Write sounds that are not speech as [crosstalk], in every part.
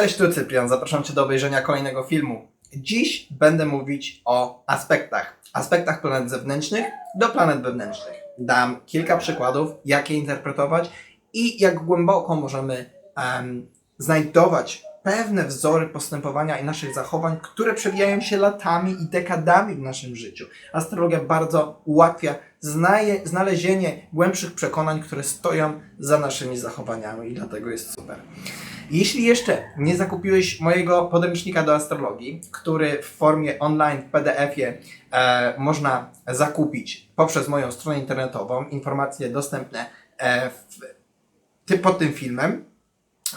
Cześć, tu Cyprian, zapraszam Cię do obejrzenia kolejnego filmu. Dziś będę mówić o aspektach. Aspektach planet zewnętrznych do planet wewnętrznych. Dam kilka przykładów, jak je interpretować i jak głęboko możemy em, znajdować pewne wzory postępowania i naszych zachowań, które przewijają się latami i dekadami w naszym życiu. Astrologia bardzo ułatwia znaje, znalezienie głębszych przekonań, które stoją za naszymi zachowaniami i dlatego jest super. Jeśli jeszcze nie zakupiłeś mojego podręcznika do astrologii, który w formie online PDF-ie e, można zakupić poprzez moją stronę internetową, informacje dostępne e, w, ty, pod tym filmem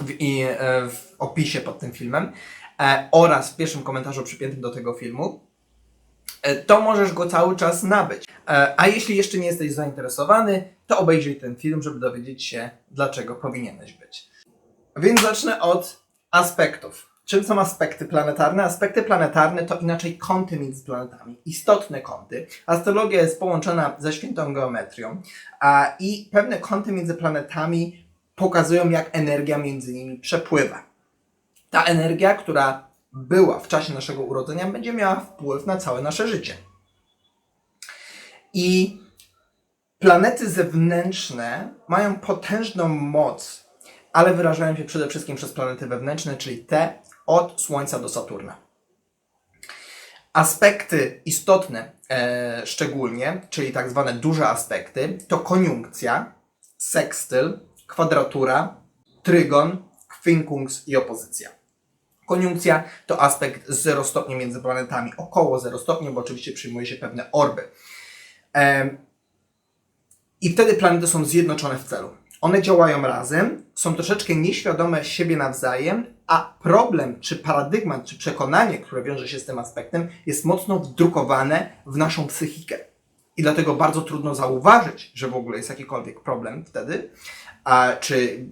w, i e, w opisie pod tym filmem e, oraz w pierwszym komentarzu przypiętym do tego filmu, e, to możesz go cały czas nabyć. E, A jeśli jeszcze nie jesteś zainteresowany, to obejrzyj ten film, żeby dowiedzieć się, dlaczego powinieneś być. Więc zacznę od aspektów. Czym są aspekty planetarne? Aspekty planetarne to inaczej kąty między planetami, istotne kąty. Astrologia jest połączona ze świętą geometrią a, i pewne kąty między planetami pokazują, jak energia między nimi przepływa. Ta energia, która była w czasie naszego urodzenia, będzie miała wpływ na całe nasze życie. I planety zewnętrzne mają potężną moc ale wyrażają się przede wszystkim przez planety wewnętrzne, czyli te od Słońca do Saturna. Aspekty istotne e, szczególnie, czyli tak zwane duże aspekty, to koniunkcja, sekstyl, kwadratura, trygon, kwinkunks i opozycja. Koniunkcja to aspekt 0 stopni między planetami, około 0 stopni, bo oczywiście przyjmuje się pewne orby. I wtedy planety są zjednoczone w celu. One działają razem, są troszeczkę nieświadome siebie nawzajem, a problem, czy paradygmat, czy przekonanie, które wiąże się z tym aspektem, jest mocno wdrukowane w naszą psychikę. I dlatego bardzo trudno zauważyć, że w ogóle jest jakikolwiek problem wtedy, a czy,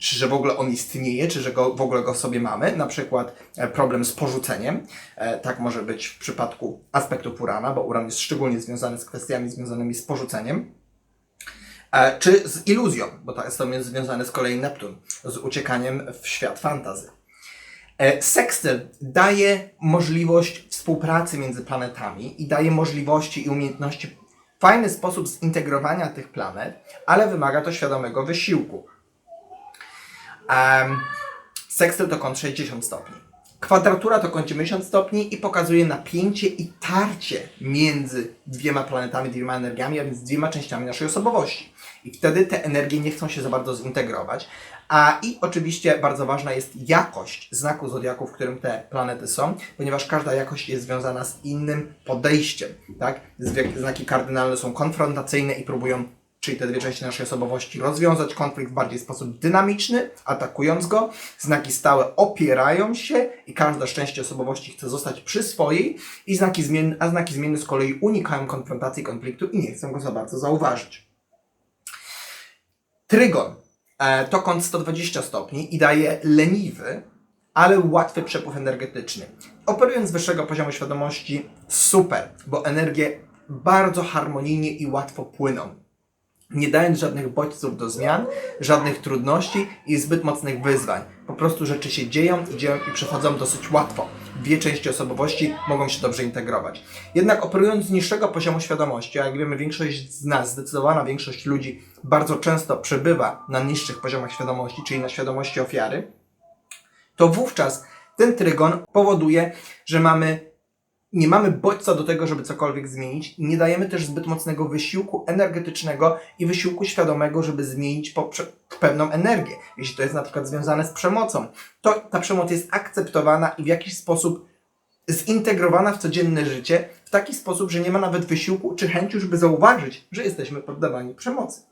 czy że w ogóle on istnieje, czy że go, w ogóle go sobie mamy. Na przykład e, problem z porzuceniem. E, tak może być w przypadku aspektu Urana, bo Uran jest szczególnie związany z kwestiami związanymi z porzuceniem. E, czy z iluzją, bo to jest związane z kolei Neptun, z uciekaniem w świat fantazy. Sextyl daje możliwość współpracy między planetami i daje możliwości i umiejętności fajny sposób zintegrowania tych planet, ale wymaga to świadomego wysiłku. Um, Sextyl to kąt 60 stopni. Kwadratura to kąt 90 stopni i pokazuje napięcie i tarcie między dwiema planetami, dwiema energiami, a więc dwiema częściami naszej osobowości. I wtedy te energie nie chcą się za bardzo zintegrować. A i oczywiście bardzo ważna jest jakość znaku zodiaku, w którym te planety są, ponieważ każda jakość jest związana z innym podejściem. Tak? Znaki kardynalne są konfrontacyjne i próbują czyli te dwie części naszej osobowości, rozwiązać konflikt w bardziej sposób dynamiczny, atakując go. Znaki stałe opierają się i każda z części osobowości chce zostać przy swojej, i znaki zmienne, a znaki zmienne z kolei unikają konfrontacji konfliktu i nie chcą go za bardzo zauważyć. Trygon e, to kąt 120 stopni i daje leniwy, ale łatwy przepływ energetyczny. Operując z wyższego poziomu świadomości, super, bo energie bardzo harmonijnie i łatwo płyną nie dając żadnych bodźców do zmian, żadnych trudności i zbyt mocnych wyzwań. Po prostu rzeczy się dzieją i dzieją i przechodzą dosyć łatwo. Dwie części osobowości mogą się dobrze integrować. Jednak operując z niższego poziomu świadomości, a jak wiemy, większość z nas, zdecydowana większość ludzi bardzo często przebywa na niższych poziomach świadomości, czyli na świadomości ofiary, to wówczas ten trygon powoduje, że mamy nie mamy bodźca do tego, żeby cokolwiek zmienić. Nie dajemy też zbyt mocnego wysiłku energetycznego i wysiłku świadomego, żeby zmienić pewną energię. Jeśli to jest na przykład związane z przemocą, to ta przemoc jest akceptowana i w jakiś sposób zintegrowana w codzienne życie w taki sposób, że nie ma nawet wysiłku czy chęci, żeby zauważyć, że jesteśmy poddawani przemocy.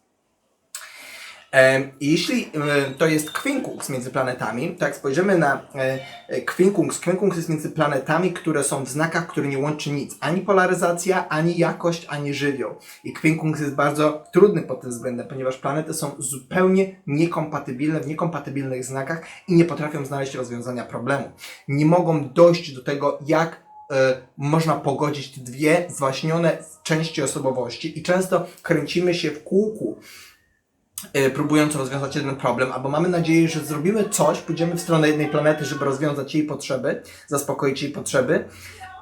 Jeśli to jest kwinkunks między planetami, to jak spojrzymy na e, e, kwinkunks, kwinkunks jest między planetami, które są w znakach, które nie łączy nic. Ani polaryzacja, ani jakość, ani żywioł. I kwinkunks jest bardzo trudny pod tym względem, ponieważ planety są zupełnie niekompatybilne w niekompatybilnych znakach i nie potrafią znaleźć rozwiązania problemu. Nie mogą dojść do tego, jak e, można pogodzić dwie zwaśnione części osobowości i często kręcimy się w kółku próbując rozwiązać jeden problem, albo mamy nadzieję, że zrobimy coś, pójdziemy w stronę jednej planety, żeby rozwiązać jej potrzeby, zaspokoić jej potrzeby,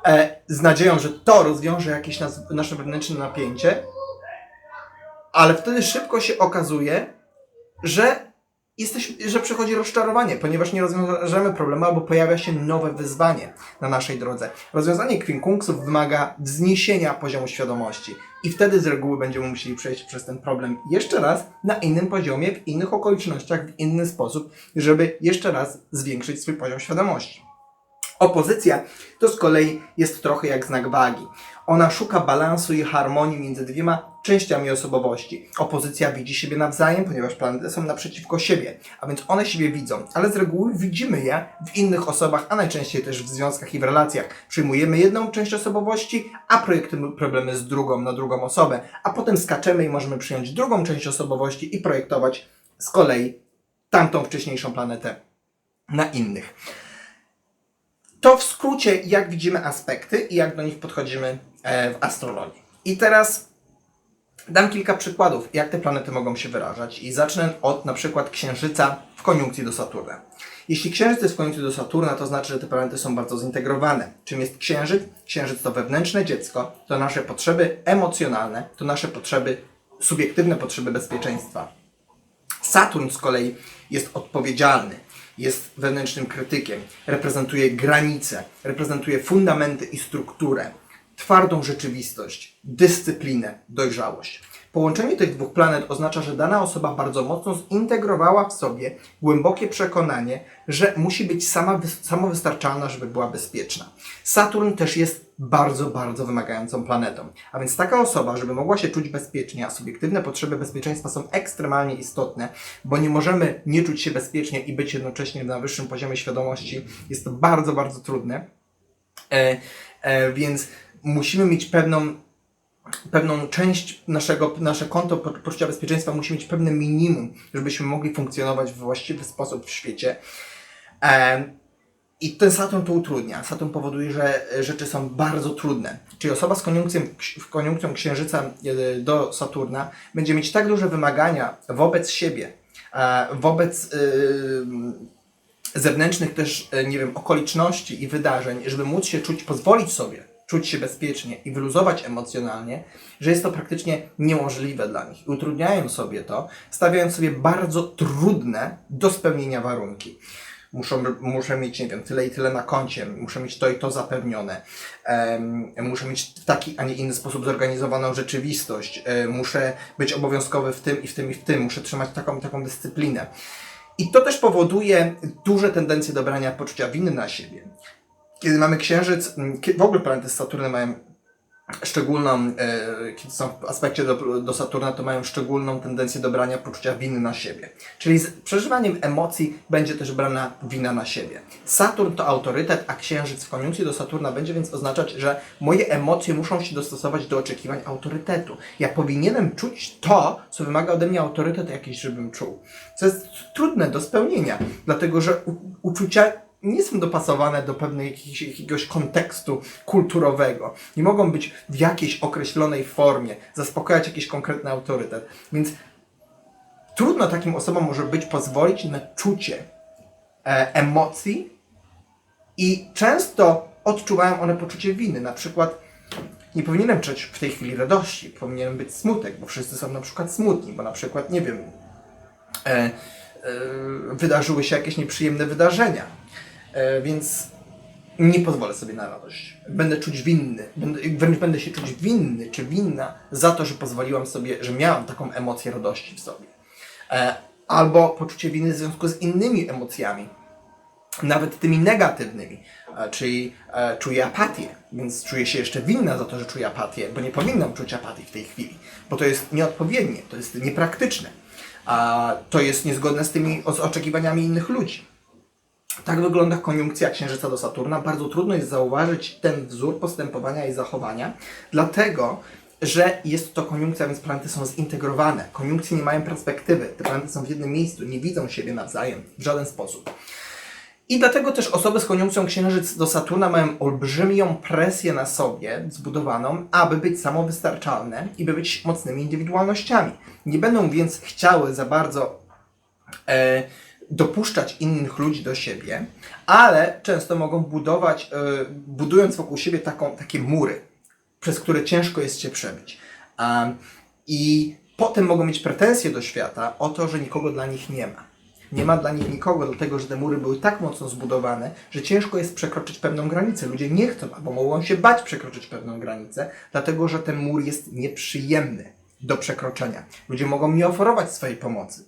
e, z nadzieją, że to rozwiąże jakieś nas, nasze wewnętrzne napięcie, ale wtedy szybko się okazuje, że jesteśmy, że przychodzi rozczarowanie, ponieważ nie rozwiążemy problemu, albo pojawia się nowe wyzwanie na naszej drodze. Rozwiązanie kwinkunksów wymaga wzniesienia poziomu świadomości i wtedy z reguły będziemy musieli przejść przez ten problem jeszcze raz na innym poziomie, w innych okolicznościach, w inny sposób, żeby jeszcze raz zwiększyć swój poziom świadomości. Opozycja to z kolei jest trochę jak znak wagi. Ona szuka balansu i harmonii między dwiema częściami osobowości. Opozycja widzi siebie nawzajem, ponieważ planety są naprzeciwko siebie, a więc one siebie widzą, ale z reguły widzimy je w innych osobach, a najczęściej też w związkach i w relacjach. Przyjmujemy jedną część osobowości, a projektujemy problemy z drugą na drugą osobę, a potem skaczemy i możemy przyjąć drugą część osobowości i projektować z kolei tamtą wcześniejszą planetę na innych. To w skrócie, jak widzimy aspekty i jak do nich podchodzimy e, w astrologii. I teraz dam kilka przykładów, jak te planety mogą się wyrażać. I zacznę od na przykład Księżyca w koniunkcji do Saturna. Jeśli Księżyc jest w koniunkcji do Saturna, to znaczy, że te planety są bardzo zintegrowane. Czym jest Księżyc? Księżyc to wewnętrzne dziecko, to nasze potrzeby emocjonalne, to nasze potrzeby, subiektywne potrzeby bezpieczeństwa. Saturn z kolei jest odpowiedzialny, jest wewnętrznym krytykiem, reprezentuje granice, reprezentuje fundamenty i strukturę, twardą rzeczywistość, dyscyplinę, dojrzałość. Połączenie tych dwóch planet oznacza, że dana osoba bardzo mocno zintegrowała w sobie głębokie przekonanie, że musi być sama, samowystarczalna, żeby była bezpieczna. Saturn też jest bardzo, bardzo wymagającą planetą. A więc taka osoba, żeby mogła się czuć bezpiecznie, a subiektywne potrzeby bezpieczeństwa są ekstremalnie istotne, bo nie możemy nie czuć się bezpiecznie i być jednocześnie na wyższym poziomie świadomości. Jest to bardzo, bardzo trudne. E, e, więc musimy mieć pewną pewną część naszego, nasze konto po- poczucia bezpieczeństwa musi mieć pewne minimum, żebyśmy mogli funkcjonować w właściwy sposób w świecie. Em, I ten Saturn to utrudnia. Saturn powoduje, że rzeczy są bardzo trudne. Czyli osoba z koniunkcją, koniunkcją Księżyca e, do Saturna będzie mieć tak duże wymagania wobec siebie, e, wobec e, zewnętrznych też, e, nie wiem, okoliczności i wydarzeń, żeby móc się czuć, pozwolić sobie czuć się bezpiecznie i wyluzować emocjonalnie, że jest to praktycznie niemożliwe dla nich. Utrudniają sobie to, stawiając sobie bardzo trudne do spełnienia warunki. Muszą, muszę mieć, nie wiem, tyle i tyle na koncie, muszę mieć to i to zapewnione, em, muszę mieć w taki, a nie inny sposób zorganizowaną rzeczywistość, e, muszę być obowiązkowy w tym i w tym i w tym, muszę trzymać taką taką dyscyplinę. I to też powoduje duże tendencje do brania poczucia winy na siebie. Kiedy mamy księżyc, m, kie- w ogóle planety z Saturnem mają szczególną, e, kiedy są w aspekcie do, do Saturna, to mają szczególną tendencję do brania poczucia winy na siebie. Czyli z przeżywaniem emocji będzie też brana wina na siebie. Saturn to autorytet, a księżyc w koniunkcji do Saturna będzie więc oznaczać, że moje emocje muszą się dostosować do oczekiwań autorytetu. Ja powinienem czuć to, co wymaga ode mnie autorytet jakiś, żebym czuł. Co jest trudne do spełnienia, dlatego że u, uczucia nie są dopasowane do jakiejś, jakiegoś kontekstu kulturowego. Nie mogą być w jakiejś określonej formie, zaspokajać jakiś konkretny autorytet. Więc trudno takim osobom może być pozwolić na czucie e, emocji i często odczuwają one poczucie winy. Na przykład nie powinienem czuć w tej chwili radości, powinienem być smutek, bo wszyscy są na przykład smutni, bo na przykład, nie wiem, e, wydarzyły się jakieś nieprzyjemne wydarzenia. E, więc nie pozwolę sobie na radość. Będę czuć winny, wręcz będę się czuć winny czy winna za to, że pozwoliłam sobie, że miałam taką emocję radości w sobie. E, albo poczucie winy w związku z innymi emocjami, nawet tymi negatywnymi, e, czyli e, czuję apatię, więc czuję się jeszcze winna za to, że czuję apatię, bo nie powinnam czuć apatii w tej chwili, bo to jest nieodpowiednie, to jest niepraktyczne, a to jest niezgodne z tymi oczekiwaniami innych ludzi. Tak wygląda koniunkcja Księżyca do Saturna. Bardzo trudno jest zauważyć ten wzór postępowania i zachowania, dlatego że jest to koniunkcja, więc planety są zintegrowane. Koniunkcje nie mają perspektywy. Te planety są w jednym miejscu, nie widzą siebie nawzajem w żaden sposób. I dlatego też osoby z koniunkcją Księżyc do Saturna mają olbrzymią presję na sobie zbudowaną, aby być samowystarczalne i by być mocnymi indywidualnościami. Nie będą więc chciały za bardzo e, dopuszczać innych ludzi do siebie, ale często mogą budować, e, budując wokół siebie taką, takie mury, przez które ciężko jest się przebić. Um, I potem mogą mieć pretensje do świata o to, że nikogo dla nich nie ma. Nie ma dla nich nikogo, dlatego że te mury były tak mocno zbudowane, że ciężko jest przekroczyć pewną granicę. Ludzie nie chcą albo mogą się bać przekroczyć pewną granicę, dlatego że ten mur jest nieprzyjemny do przekroczenia. Ludzie mogą nie oferować swojej pomocy.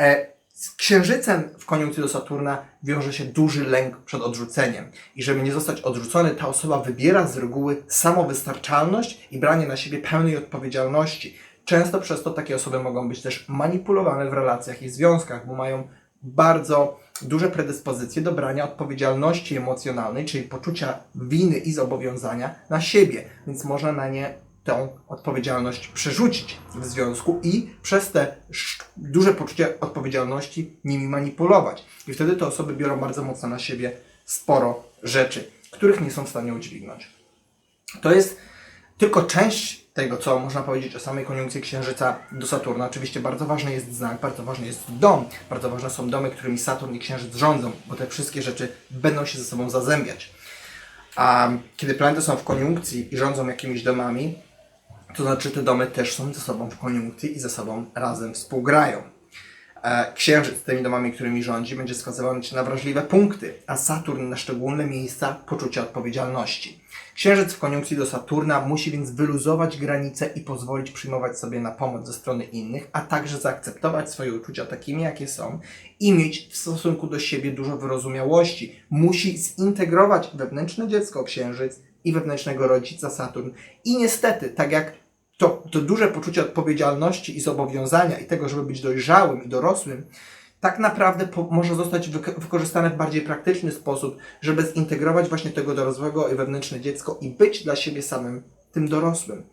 E, z księżycem w koniunkcji do Saturna wiąże się duży lęk przed odrzuceniem. I żeby nie zostać odrzucony, ta osoba wybiera z reguły samowystarczalność i branie na siebie pełnej odpowiedzialności. Często przez to takie osoby mogą być też manipulowane w relacjach i związkach, bo mają bardzo duże predyspozycje do brania odpowiedzialności emocjonalnej, czyli poczucia winy i zobowiązania na siebie, więc można na nie tę odpowiedzialność przerzucić w związku i przez te duże poczucie odpowiedzialności nimi manipulować. I wtedy te osoby biorą bardzo mocno na siebie sporo rzeczy, których nie są w stanie udźwignąć. To jest tylko część tego, co można powiedzieć o samej koniunkcji Księżyca do Saturna. Oczywiście bardzo ważny jest znak, bardzo ważny jest dom, bardzo ważne są domy, którymi Saturn i Księżyc rządzą, bo te wszystkie rzeczy będą się ze sobą zazębiać. A kiedy planety są w koniunkcji i rządzą jakimiś domami, to znaczy te domy też są ze sobą w koniunkcji i ze sobą razem współgrają. E, Księżyc tymi domami, którymi rządzi, będzie wskazywać na wrażliwe punkty, a Saturn na szczególne miejsca poczucia odpowiedzialności. Księżyc w koniunkcji do Saturna musi więc wyluzować granice i pozwolić przyjmować sobie na pomoc ze strony innych, a także zaakceptować swoje uczucia takimi, jakie są i mieć w stosunku do siebie dużo wyrozumiałości. Musi zintegrować wewnętrzne dziecko Księżyc i wewnętrznego rodzica Saturn. I niestety, tak jak to, to duże poczucie odpowiedzialności i zobowiązania i tego, żeby być dojrzałym i dorosłym, tak naprawdę może zostać wyk- wykorzystane w bardziej praktyczny sposób, żeby zintegrować właśnie tego dorosłego i wewnętrzne dziecko i być dla siebie samym tym dorosłym.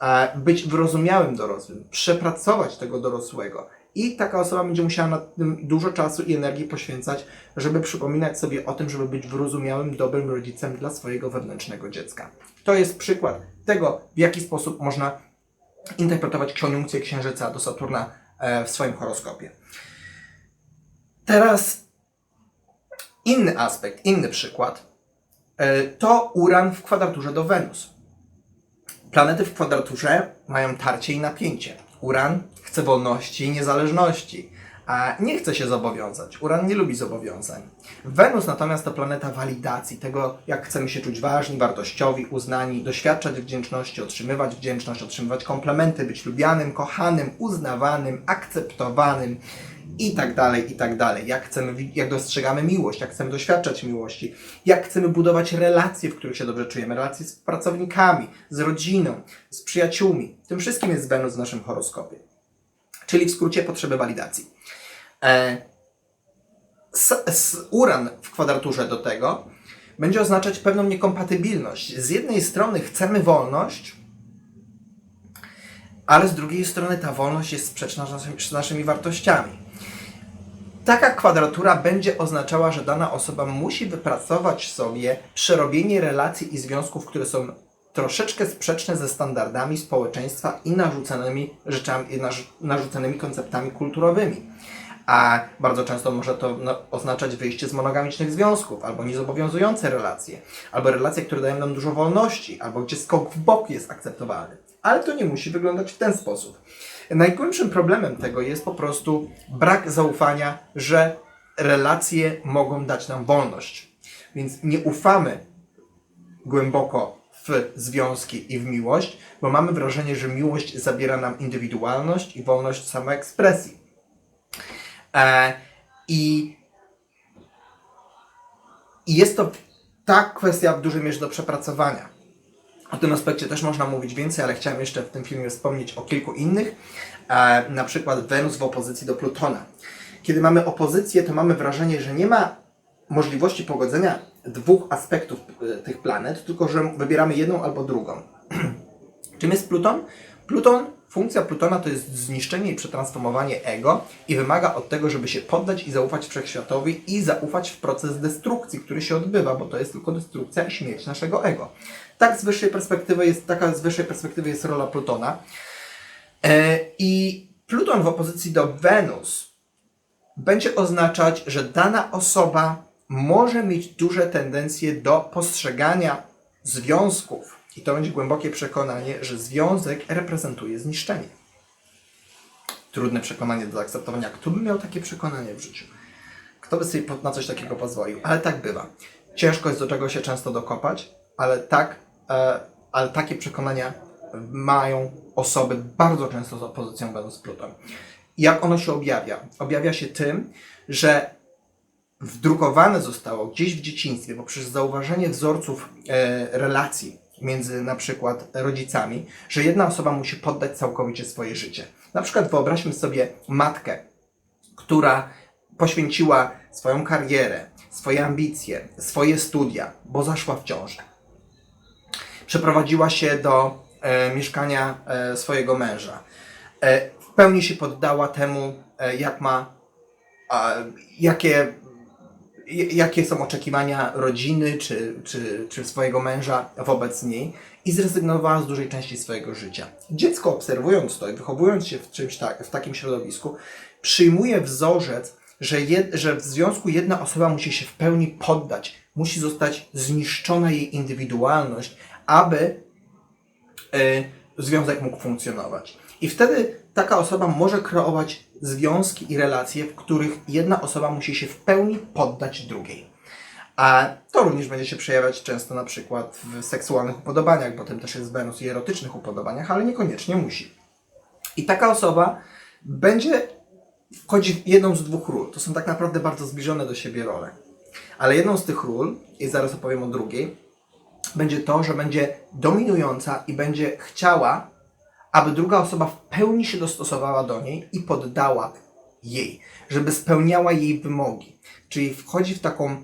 E, być wyrozumiałym dorosłym, przepracować tego dorosłego. I taka osoba będzie musiała nad tym dużo czasu i energii poświęcać, żeby przypominać sobie o tym, żeby być wyrozumiałym, dobrym rodzicem dla swojego wewnętrznego dziecka. To jest przykład tego, w jaki sposób można interpretować koniunkcję Księżyca do Saturna e, w swoim horoskopie. Teraz inny aspekt, inny przykład e, to Uran w kwadraturze do Wenus. Planety w kwadraturze mają tarcie i napięcie. Uran chce wolności i niezależności, a nie chce się zobowiązać. Uran nie lubi zobowiązań. Wenus natomiast to planeta walidacji, tego jak chcemy się czuć ważni, wartościowi, uznani, doświadczać wdzięczności, otrzymywać wdzięczność, otrzymywać komplementy, być lubianym, kochanym, uznawanym, akceptowanym i tak dalej, i tak dalej. Jak chcemy, jak dostrzegamy miłość, jak chcemy doświadczać miłości, jak chcemy budować relacje, w których się dobrze czujemy, relacje z pracownikami, z rodziną, z przyjaciółmi. Tym wszystkim jest Wenus w naszym horoskopie. Czyli w skrócie potrzeby walidacji. E, s, s, uran w kwadraturze do tego będzie oznaczać pewną niekompatybilność. Z jednej strony chcemy wolność, ale z drugiej strony ta wolność jest sprzeczna z naszymi, z naszymi wartościami. Taka kwadratura będzie oznaczała, że dana osoba musi wypracować sobie przerobienie relacji i związków, które są troszeczkę sprzeczne ze standardami społeczeństwa i narzuconymi rzeczami, i narzu- narzuconymi konceptami kulturowymi. A bardzo często może to no, oznaczać wyjście z monogamicznych związków, albo niezobowiązujące relacje, albo relacje, które dają nam dużo wolności, albo gdzie skok w bok jest akceptowalny. Ale to nie musi wyglądać w ten sposób. Najgłębszym problemem tego jest po prostu brak zaufania, że relacje mogą dać nam wolność. Więc nie ufamy głęboko w związki i w miłość, bo mamy wrażenie, że miłość zabiera nam indywidualność i wolność samoekspresji. E, I i jest to ta kwestia w dużej mierze do przepracowania. O tym aspekcie też można mówić więcej, ale chciałem jeszcze w tym filmie wspomnieć o kilku innych. E, na przykład Wenus w opozycji do Plutona. Kiedy mamy opozycję, to mamy wrażenie, że nie ma możliwości pogodzenia dwóch aspektów e, tych planet, tylko że wybieramy jedną albo drugą. [clears throat] Czym jest Pluton? Pluton funkcja Plutona to jest zniszczenie i przetransformowanie ego i wymaga od tego, żeby się poddać i zaufać wszechświatowi i zaufać w proces destrukcji, który się odbywa, bo to jest tylko destrukcja i śmierć naszego ego. Tak z wyższej perspektywy jest, taka z wyższej perspektywy jest rola Plutona. E, I Pluton w opozycji do Wenus będzie oznaczać, że dana osoba może mieć duże tendencje do postrzegania związków. I to będzie głębokie przekonanie, że związek reprezentuje zniszczenie. Trudne przekonanie do zaakceptowania. Kto by miał takie przekonanie w życiu? Kto by sobie na coś takiego pozwolił? Ale tak bywa. Ciężko jest do czego się często dokopać, ale tak, e, ale takie przekonania mają osoby bardzo często z opozycją Wenus Pluton. Jak ono się objawia? Objawia się tym, że wdrukowane zostało gdzieś w dzieciństwie poprzez zauważenie wzorców e, relacji między na przykład rodzicami, że jedna osoba musi poddać całkowicie swoje życie. Na przykład wyobraźmy sobie matkę, która poświęciła swoją karierę, swoje ambicje, swoje studia, bo zaszła w ciążę. Przeprowadziła się do e, mieszkania e, swojego męża. E, w pełni się poddała temu, e, jak ma, a, jakie, jakie są oczekiwania rodziny czy, czy, czy swojego męża wobec niej i zrezygnowała z dużej części swojego życia. Dziecko obserwując to i wychowując się w, czymś tak, w takim środowisku, przyjmuje wzorzec, że, że w związku jedna osoba musi się w pełni poddać, musi zostać zniszczona jej indywidualność, aby y, związek mógł funkcjonować. I wtedy taka osoba może kreować związki i relacje, w których jedna osoba musi się w pełni poddać drugiej. A to również będzie się przejawiać często na przykład w seksualnych upodobaniach, bo tym też jest Wenus i erotycznych upodobaniach, ale niekoniecznie musi. I taka osoba będzie wchodzi w jedną z dwóch ról. To są tak naprawdę bardzo zbliżone do siebie role. Ale jedną z tych ról, i zaraz opowiem o drugiej, będzie to, że będzie dominująca i będzie chciała, aby druga osoba w pełni się dostosowała do niej i poddała jej, żeby spełniała jej wymogi. Czyli wchodzi w taką e,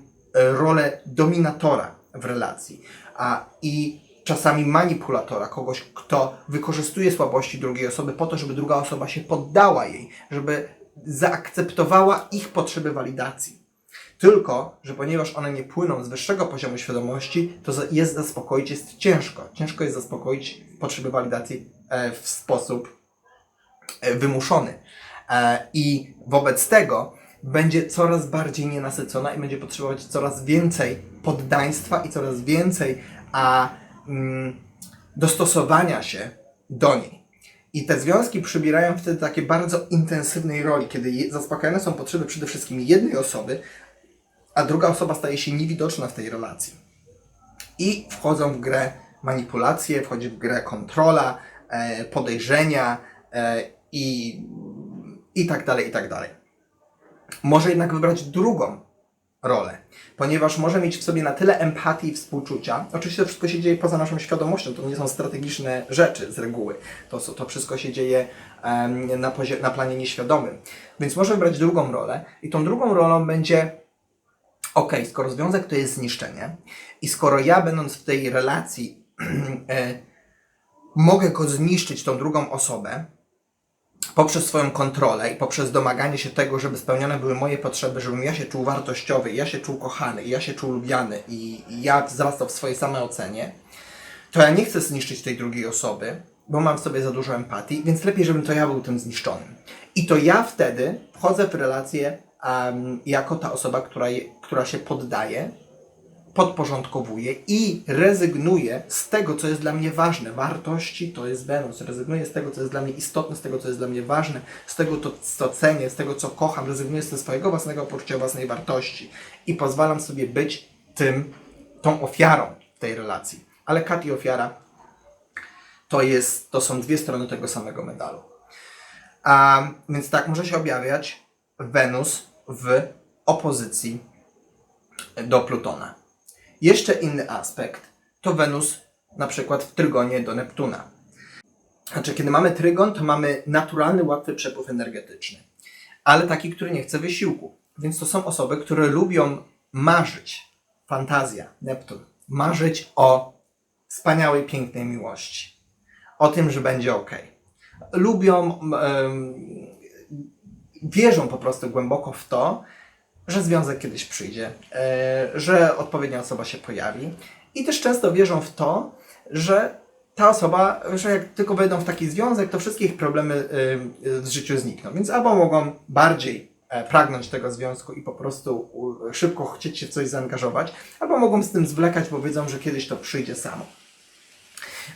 rolę dominatora w relacji a, i czasami manipulatora, kogoś, kto wykorzystuje słabości drugiej osoby po to, żeby druga osoba się poddała jej, żeby zaakceptowała ich potrzeby walidacji. Tylko, że ponieważ one nie płyną z wyższego poziomu świadomości, to jest zaspokoić jest ciężko. Ciężko jest zaspokoić potrzeby walidacji e, w sposób e, wymuszony. E, I wobec tego będzie coraz bardziej nienasycona i będzie potrzebować coraz więcej poddaństwa i coraz więcej a, mm, dostosowania się do niej. I te związki przybierają wtedy takie bardzo intensywnej roli, kiedy zaspokajane są potrzeby przede wszystkim jednej osoby, a druga osoba staje się niewidoczna w tej relacji. I wchodzą w grę manipulacje, wchodzi w grę kontrola, e, podejrzenia e, i, i tak dalej, i tak dalej. Może jednak wybrać drugą rolę, ponieważ może mieć w sobie na tyle empatii i współczucia. Oczywiście to wszystko się dzieje poza naszą świadomością, to nie są strategiczne rzeczy z reguły. To, to wszystko się dzieje em, na, na planie nieświadomym. Więc może wybrać drugą rolę i tą drugą rolą będzie ok, skoro związek to jest zniszczenie i skoro ja będąc w tej relacji [clears throat] e, mogę go zniszczyć, tą drugą osobę, poprzez swoją kontrolę i poprzez domaganie się tego, żeby spełnione były moje potrzeby, żebym ja się czuł wartościowy, ja się czuł kochany, ja się czuł lubiany i, i ja wzrastał w swojej samoocenie, to ja nie chcę zniszczyć tej drugiej osoby, bo mam w sobie za dużo empatii, więc lepiej, żebym to ja był tym zniszczonym. I to ja wtedy wchodzę w relację em, jako ta osoba, która, je, która się poddaje, podporządkowuje i rezygnuje z tego, co jest dla mnie ważne. Wartości to jest Wenus. Rezygnuję z tego, co jest dla mnie istotne, z tego, co jest dla mnie ważne, z tego, to, co cenię, z tego, co kocham. Rezygnuję ze swojego własnego poczucia własnej wartości i pozwalam sobie być tym, tą ofiarą w tej relacji. Ale kat i ofiara to, jest, to są dwie strony tego samego medalu. A, więc tak może się objawiać Wenus w opozycji do Plutona. Jeszcze inny aspekt to Wenus na przykład w trygonie do Neptuna. Znaczy, kiedy mamy trygon, to mamy naturalny, łatwy przepływ energetyczny, ale taki, który nie chce wysiłku. Więc to są osoby, które lubią marzyć. Fantazja, Neptun. Marzyć o wspaniałej, pięknej miłości. O tym, że będzie ok. lubią, em, wierzą po prostu głęboko w to, że związek kiedyś przyjdzie, e, że odpowiednia osoba się pojawi i też często wierzą w to, że ta osoba, że jak tylko wejdą w taki związek, to wszystkie ich problemy y, w życiu znikną. Więc albo mogą bardziej e, pragnąć tego związku i po prostu szybko chcieć się w coś zaangażować, albo mogą z tym zwlekać, bo wiedzą, że kiedyś to przyjdzie samo.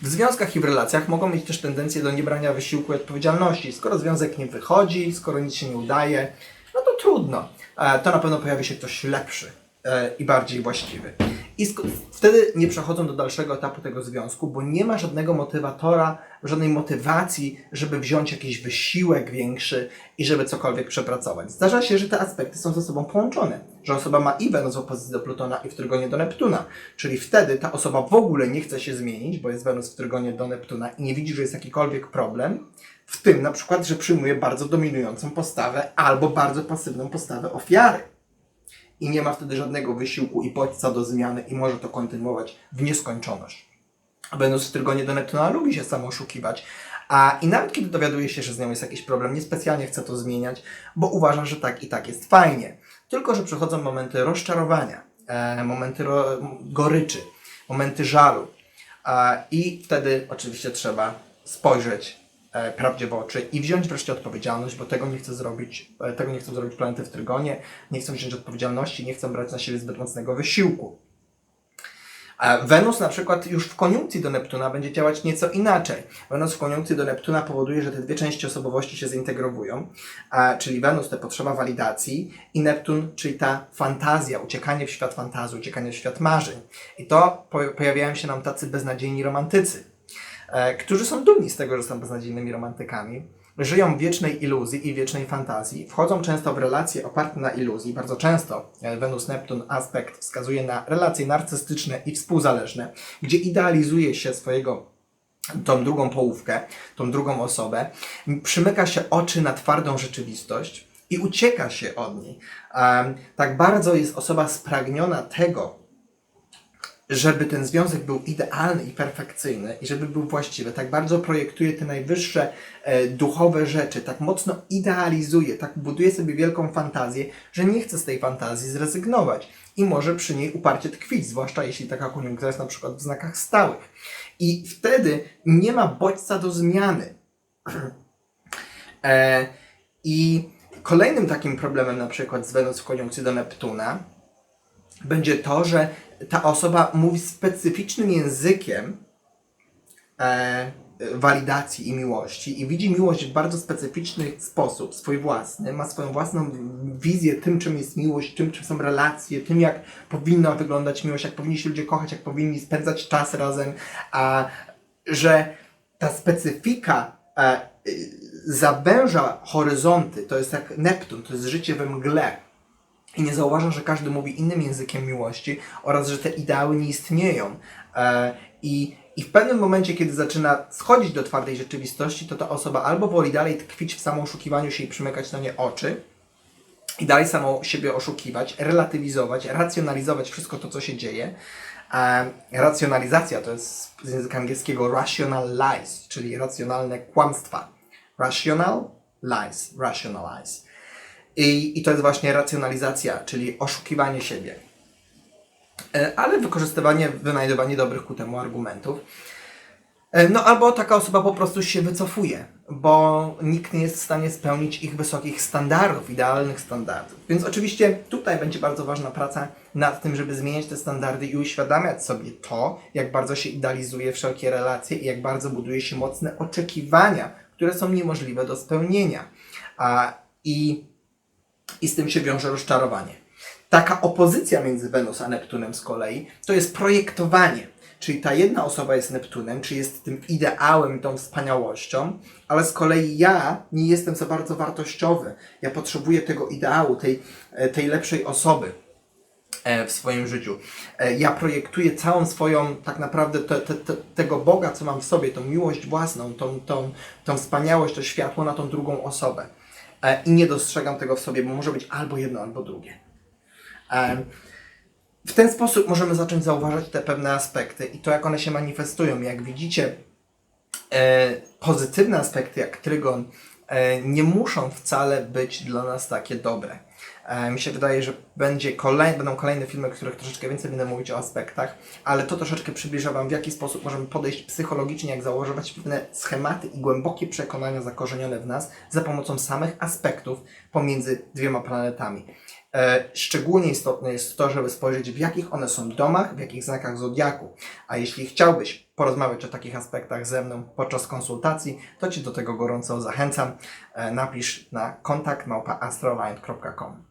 W związkach i w relacjach mogą mieć też tendencję do niebrania wysiłku i odpowiedzialności. Skoro związek nie wychodzi, skoro nic się nie udaje, no to trudno. E, To na pewno pojawi się ktoś lepszy e, i bardziej właściwy. I wtedy nie przechodzą do dalszego etapu tego związku, bo nie ma żadnego motywatora, żadnej motywacji, żeby wziąć jakiś wysiłek większy i żeby cokolwiek przepracować. Zdarza się, że te aspekty są ze sobą połączone, że osoba ma i Wenus w opozycji do Plutona i w trygonie do Neptuna, czyli wtedy ta osoba w ogóle nie chce się zmienić, bo jest Wenus w trygonie do Neptuna i nie widzi, że jest jakikolwiek problem, w tym na przykład, że przyjmuje bardzo dominującą postawę albo bardzo pasywną postawę ofiary i nie ma wtedy żadnego wysiłku i bodźca do zmiany i może to kontynuować w nieskończoność. A Wenus w Trygonie do Neptuna lubi się samo oszukiwać, a i nawet kiedy dowiaduje się, że z nią jest jakiś problem, niespecjalnie chce to zmieniać, bo uważa, że tak i tak jest fajnie. Tylko, że przychodzą momenty rozczarowania, e, momenty ro, goryczy, momenty żalu. E, I wtedy oczywiście trzeba spojrzeć prawdzie w oczy i wziąć wreszcie odpowiedzialność, bo tego nie chcę zrobić, e, tego nie chcą zrobić planety w Trygonie, nie chcą wziąć odpowiedzialności, nie chcą brać na siebie zbyt mocnego wysiłku. Wenus na przykład już w koniunkcji do Neptuna będzie działać nieco inaczej. Wenus w koniunkcji do Neptuna powoduje, że te dwie części osobowości się zintegrowują, czyli Wenus to potrzeba walidacji i Neptun, czyli ta fantazja, uciekanie w świat fantazji, uciekanie w świat marzeń. I to po, pojawiają się nam tacy beznadziejni romantycy, e, którzy są dumni z tego, że są beznadziejnymi romantykami, żyją w wiecznej iluzji i wiecznej fantazji, wchodzą często w relacje oparte na iluzji. Bardzo często e, Wenus-Neptun aspekt wskazuje na relacje narcystyczne i współzależne, gdzie idealizuje się swojego tą drugą połówkę, tą drugą osobę, przymyka się oczy na twardą rzeczywistość i ucieka się od niej. Em, tak bardzo jest osoba spragniona tego, żeby ten związek był idealny i perfekcyjny i żeby był właściwy, tak bardzo projektuje te najwyższe e, duchowe rzeczy, tak mocno idealizuje, tak buduje sobie wielką fantazję, że nie chce z tej fantazji zrezygnować i może przy niej uparcie tkwić, zwłaszcza jeśli taka koniunkcja jest na przykład w znakach stałych. I wtedy nie ma bodźca do zmiany. e, I kolejnym takim problemem na przykład z Wenus w koniunkcji do Neptuna będzie to, że ta osoba mówi specyficznym językiem e, walidacji i miłości i widzi miłość w bardzo specyficzny sposób, swój własny, ma swoją własną wizję tym, czym jest miłość, tym, czym są relacje, tym, jak powinna wyglądać miłość, jak powinni się ludzie kochać, jak powinni spędzać czas razem, a że ta specyfika e, y, zawęża horyzonty, to jest jak Neptun, to jest życie we mgle, i nie zauważa, że każdy mówi innym językiem miłości oraz, że te ideały nie istnieją. E, i, I w pewnym momencie, kiedy zaczyna schodzić do twardej rzeczywistości, to ta osoba albo woli dalej tkwić w samooszukiwaniu się i przymykać na nie oczy, i dalej samą siebie oszukiwać, relatywizować, racjonalizować wszystko to, co się dzieje. E, racjonalizacja to jest z języka angielskiego rational lies, czyli racjonalne kłamstwa. Rational lies, rationalize. I, I to jest właśnie racjonalizacja, czyli oszukiwanie siebie. E, Ale wykorzystywanie, wynajdowanie dobrych ku temu argumentów. E, No albo taka osoba po prostu się wycofuje, bo nikt nie jest w stanie spełnić ich wysokich standardów, idealnych standardów. Więc oczywiście tutaj będzie bardzo ważna praca nad tym, żeby zmieniać te standardy i uświadamiać sobie to, jak bardzo się idealizuje wszelkie relacje i jak bardzo buduje się mocne oczekiwania, które są niemożliwe do spełnienia. A, I i z tym się wiąże rozczarowanie. Taka opozycja między Wenus a Neptunem z kolei to jest projektowanie. Czyli ta jedna osoba jest Neptunem, czy jest tym ideałem, tą wspaniałością, ale z kolei ja nie jestem za bardzo wartościowy. Ja potrzebuję tego ideału, tej, e, tej lepszej osoby e, w swoim życiu. E, Ja projektuję całą swoją, tak naprawdę, te, te, te, tego Boga, co mam w sobie, tą miłość własną, tą, tą, tą wspaniałość, to światło na tą drugą osobę. E, I nie dostrzegam tego w sobie, bo może być albo jedno, albo drugie. E, W ten sposób możemy zacząć zauważać te pewne aspekty i to, jak one się manifestują. Jak widzicie, e, pozytywne aspekty jak trygon nie muszą wcale być dla nas takie dobre. E, mi się wydaje, że będzie kolej, będą kolejne filmy, w których troszeczkę więcej będę mówić o aspektach, ale to troszeczkę przybliża Wam, w jaki sposób możemy podejść psychologicznie, jak założyć pewne schematy i głębokie przekonania zakorzenione w nas za pomocą samych aspektów pomiędzy dwiema planetami. E, szczególnie istotne jest to, żeby spojrzeć w jakich one są domach, w jakich znakach zodiaku. A jeśli chciałbyś porozmawiać o takich aspektach ze mną podczas konsultacji, to Ci do tego gorąco zachęcam. E, napisz na kontakt małpa astroline.com.